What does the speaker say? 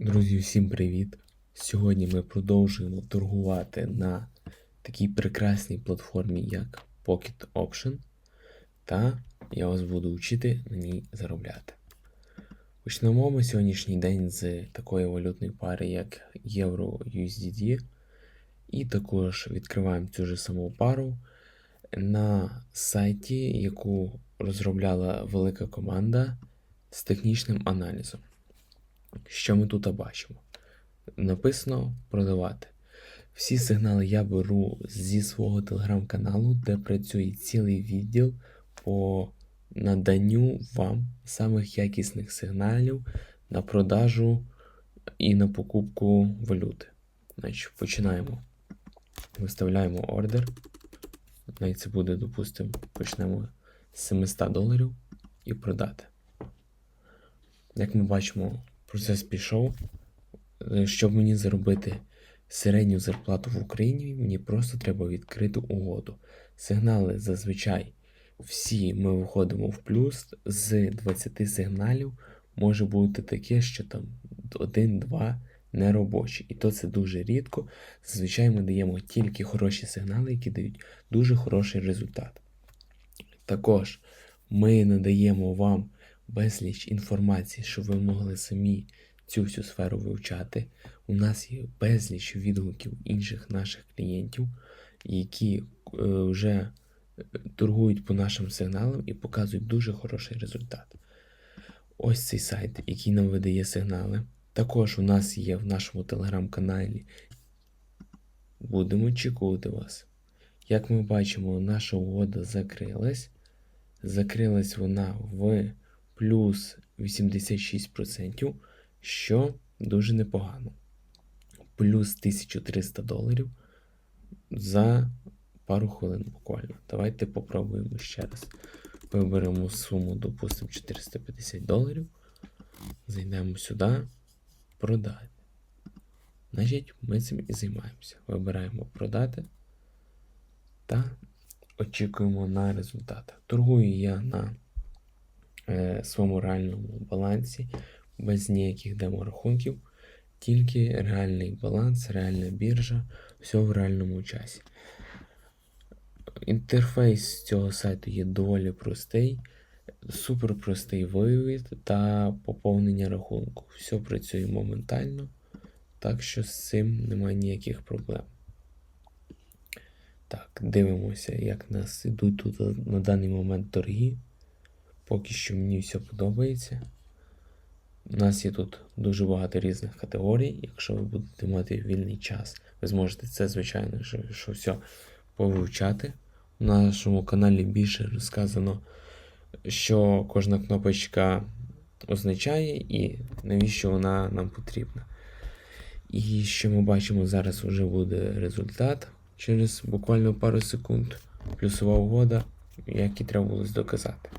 Друзі, всім привіт! Сьогодні ми продовжуємо торгувати на такій прекрасній платформі, як Pocket Option, та я вас буду вчити на ній заробляти. Почнемо ми сьогоднішній день з такої валютної пари, як USDT, і також відкриваємо цю ж саму пару на сайті, яку розробляла велика команда з технічним аналізом. Що ми тут бачимо? Написано продавати. Всі сигнали я беру зі свого телеграм-каналу, де працює цілий відділ по наданню вам самих якісних сигналів на продажу і на покупку валюти. Значить, починаємо. Виставляємо ордер. Навіть це буде, допустимо, почнемо з 700 доларів і продати. Як ми бачимо, процес пішов. Е, Щоб мені заробити середню зарплату в Україні, мені просто треба відкрити угоду. Сигнали зазвичай всі ми виходимо в плюс. З 20 сигналів може бути таке, що там один-два неробочі. І то це дуже рідко. Зазвичай ми даємо тільки хороші сигнали, які дають дуже хороший результат. Також ми надаємо вам безліч інформації, щоб ви могли самі цю всю сферу вивчати. У нас є безліч відгуків інших наших клієнтів, які е, вже е, торгують по нашим сигналам і показують дуже хороший результат. Ось цей сайт, який нам видає сигнали. Також у нас є в нашому телеграм-каналі. Будемо очікувати вас. Як ми бачимо, наша угода закрилась. Закрилась вона в плюс 86%, що дуже непогано. Плюс 1300 доларів за пару хвилин буквально. Давайте попробуємо ще раз. Виберемо суму, допустимо, 450 доларів. Зайдемо сюди, продати. Значить, ми цим і займаємося. Вибираємо продати та очікуємо на результати. Торгую я на своєму реальному балансі без ніяких деморахунків, тільки реальний баланс, реальна біржа, все в реальному часі. Інтерфейс цього сайту є доволі простий, супер простий вивід та поповнення рахунку. Все працює моментально, так що з цим немає ніяких проблем. Так, дивимося, як нас ідуть тут на даний момент торги. Поки що мені все подобається. У нас є тут дуже багато різних категорій. Якщо ви будете мати вільний час, ви зможете це, звичайно, що, що все повивчати. У нашому каналі більше розказано, що кожна кнопочка означає і навіщо вона нам потрібна. І що ми бачимо, зараз вже буде результат через буквально пару секунд. Плюсова угода, як і треба було доказати.